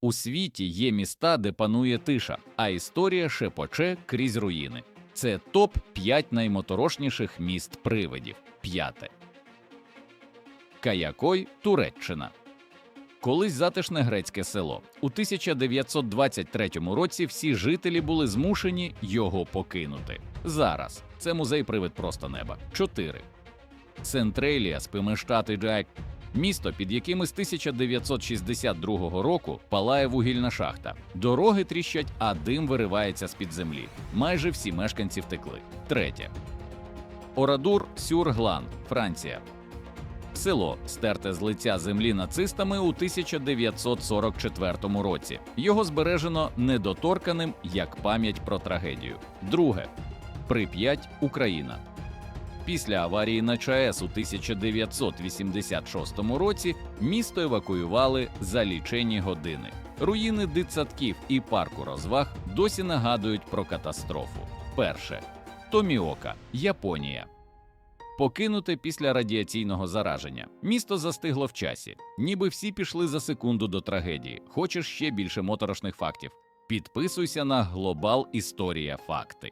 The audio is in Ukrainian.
У світі є міста, де панує тиша, а історія шепоче крізь руїни. Це топ 5 наймоторошніших міст привидів. П'яте. Каякой, Туреччина. Колись затишне грецьке село. У 1923 році всі жителі були змушені його покинути. Зараз це музей привид просто неба. 4. Сентрелія, Спимештати Джайк. Місто, під якими з 1962 року палає вугільна шахта. Дороги тріщать, а дим виривається з-під землі. Майже всі мешканці втекли. Третє. Орадур Сюрглан, Франція. Село стерте з лиця землі нацистами у 1944 році. Його збережено недоторканим як пам'ять про трагедію. Друге Прип'ять, Україна. Після аварії на ЧАЕС у 1986 році місто евакуювали за лічені години. Руїни дитсадків і парку розваг досі нагадують про катастрофу. Перше Томіока, Японія. Покинуте після радіаційного зараження. Місто застигло в часі, ніби всі пішли за секунду до трагедії. Хочеш ще більше моторошних фактів? Підписуйся на Глобал Історія Факти.